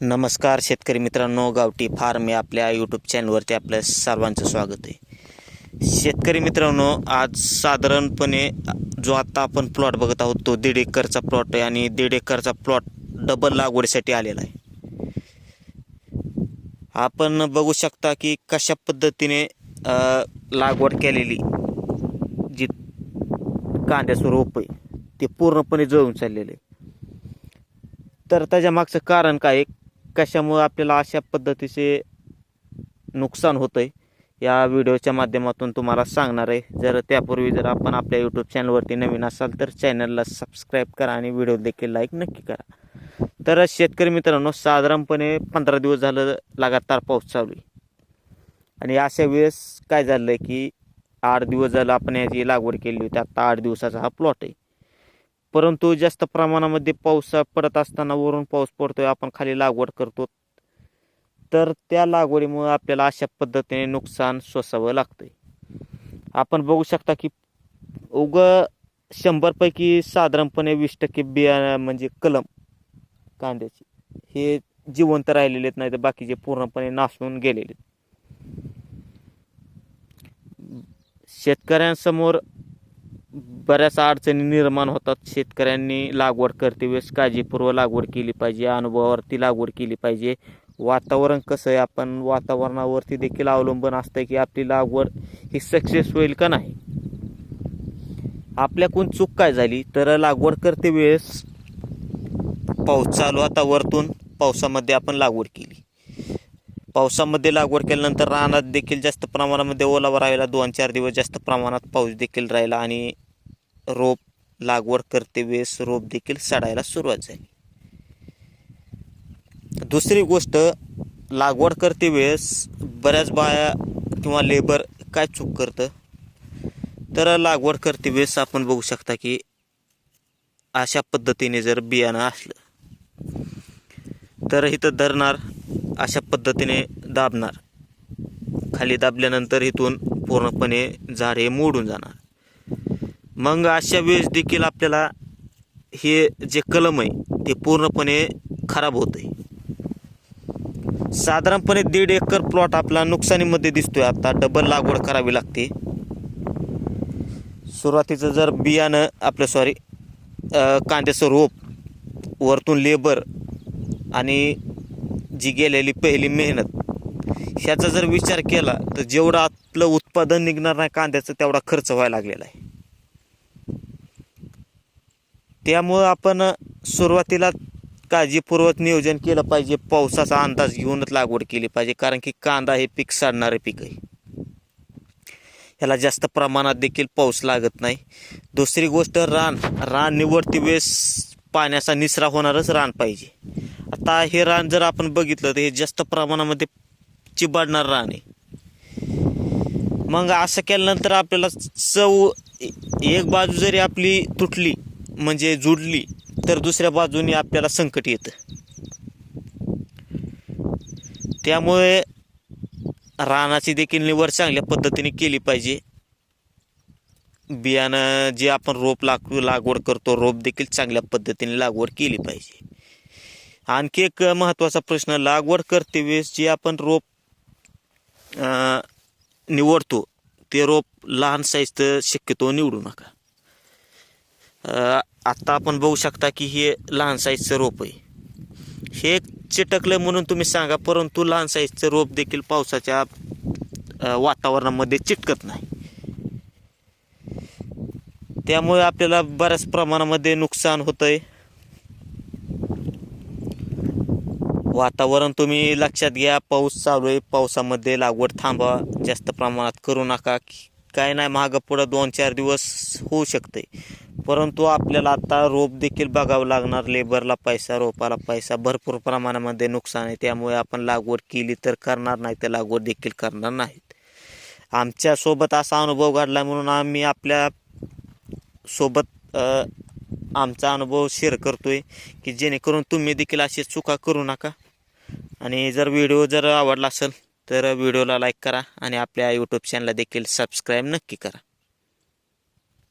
नमस्कार शेतकरी मित्रांनो गावठी फार्म या आपल्या यूट्यूब चॅनलवरती आपल्या सर्वांचं स्वागत आहे. शेतकरी मित्रांनो आज साधारणपणे जो आता आपण प्लॉट बघत आहोत तो दीड एकरचा प्लॉट आहे आणि दीड एकरचा प्लॉट डबल लागवडीसाठी आलेला आहे. आपण बघू शकता की कशा पद्धतीने लागवड केलेली जी कांद्याचं रोप आहे ते पूर्णपणे जळून चाललेलं आहे. तर त्याच्या मागचं कारण काय कशामुळं आपल्याला अशा पद्धतीचे नुकसान होतं आहे या व्हिडिओच्या माध्यमातून तुम्हाला सांगणार आहे. जर त्यापूर्वी जर आपण आपल्या यूट्यूब चॅनलवरती नवीन असाल तर चॅनलला सबस्क्राईब करा आणि व्हिडिओ देखील लाईक नक्की करा. तर शेतकरी मित्रांनो साधारणपणे पंधरा दिवस झालं लगातार पाऊस चालू आहे. आणि अशा वेळेस काय झालं आहे की आठ दिवस झालं आपण याची लागवड केली होती आत्ता आठ दिवसाचा हा प्लॉट आहे. परंतु जास्त प्रमाणामध्ये पाऊस पडत असताना वरून पाऊस पडतोय आपण खाली लागवड करतो. तर त्या लागवडीमुळे आपल्याला अशा पद्धतीने नुकसान सोसावं लागतंय. आपण बघू शकता की उग शंभरपैकी साधारणपणे वीस टक्के बिया म्हणजे कलम कांद्याची हे जिवंत राहिलेले आहेत नाही तर बाकीचे पूर्णपणे नासून गेलेले आहेत शेतकऱ्यांसमोर बऱ्याच अडचणी निर्माण होतात. शेतकऱ्यांनी लागवड करते वेळेस काळजीपूर्वक लागवड केली पाहिजे अनुभवावरती लागवड केली पाहिजे. वातावरण कसं आहे? आपण वातावरणावरती देखील अवलंबून असतं की आपली लागवड ही सक्सेस होईल का नाही? आपल्याकडून चूक काय झाली? तर लागवड करते वेळेस पाऊस चालू आता वरतून. पावसामध्ये आपण लागवड केली. पावसामध्ये लागवड केल्यानंतर रानात देखील जास्त प्रमाणामध्ये ओलावा राहिला. दोन चार दिवस जास्त प्रमाणात पाऊस देखील राहिला आणि रोप लागवड करते वेळेस रोप देखील सडायला सुरुवात झाली. दुसरी गोष्ट लागवड करते वेळेस बऱ्याच बाया किंवा लेबर काय चूक करतं? तर लागवड करते वेळेस आपण बघू शकता की अशा पद्धतीने जर बियाणं असलं तर इथं धरणार अशा पद्धतीने दाबणार. खाली दाबल्यानंतर इथून पूर्णपणे झाड हे मोडून जाणार. मग अशा वेळेस देखील आपल्याला हे जे कलम आहे ते पूर्णपणे खराब होत आहे साधारणपणे दीड एकर प्लॉट आपला नुकसानीमध्ये दिसतोय. आता डबल लागवड करावी लागते. सुरुवातीचं जर बियाणं आपलं सॉरी कांद्याचं रोप वरतून लेबर आणि जी गेलेली पहिली मेहनत ह्याचा जर विचार केला तर जेवढं आपलं उत्पादन निघणार नाही कांद्याचं तेवढा खर्च व्हायला लागलेला आहे. त्यामुळं आपण सुरुवातीला काळजीपूर्वक नियोजन केलं पाहिजे. पावसाचा अंदाज घेऊनच लागवड केली पाहिजे. कारण की कांदा हे पीक साडणारे पीक आहे. ह्याला जास्त प्रमाणात देखील पाऊस लागत नाही. दुसरी गोष्ट रान. रान निवडती वेळेस पाण्याचा निचरा होणारच रान पाहिजे. आता हे रान जर आपण बघितलं तर हे जास्त प्रमाणामध्ये चिबाडणार रान आहे. मग असं केल्यानंतर आपल्याला चव एक बाजू जरी आपली तुटली म्हणजे जुडली तर दुसऱ्या बाजूने आपल्याला संकट येतं. त्यामुळे रानाची देखील निवड चांगल्या पद्धतीने केली पाहिजे. बियाणं जे आपण रोप लाग लागवड करतो रोप देखील चांगल्या पद्धतीने लागवड केली पाहिजे. आणखी एक महत्त्वाचा प्रश्न लागवड करते वेळेस जे आपण रोप निवडतो ते रोप लहान साईजचं शक्यतो निवडू नका. आत्ता आपण बघू शकता की हे लहान साईजचं रोप आहे. हे चिटकलं म्हणून तुम्ही सांगा परंतु लहान साईजचं रोप देखील पावसाच्या वातावरणामध्ये चिटकत नाही. त्यामुळे आपल्याला बऱ्याच प्रमाणामध्ये नुकसान होतंय. वातावरण तुम्ही लक्षात घ्या पाऊस चालू आहे. पावसामध्ये लागवड थांबवा जास्त प्रमाणात करू नका. काय नाही मागं पुढं दोन चार दिवस होऊ शकते परंतु आपल्याला आता रोप देखील बघावं लागणार. लेबरला पैसा रोपाला पैसा भरपूर प्रमाणामध्ये नुकसान आहे. त्यामुळे आपण लागवड केली तर करणार नाही. तर लागवड देखील करणार नाहीत. आमच्यासोबत असा अनुभव घडला म्हणून आम्ही आपल्यासोबत आमचा अनुभव शेअर करतो आहे की जेणेकरून तुम्ही देखील अशी चुका करू नका. आणि जर व्हिडिओ जर आवडला असेल तर व्हिडिओला लाईक करा आणि आपल्या यूट्यूब चॅनलला देखील सबस्क्राईब नक्की करा.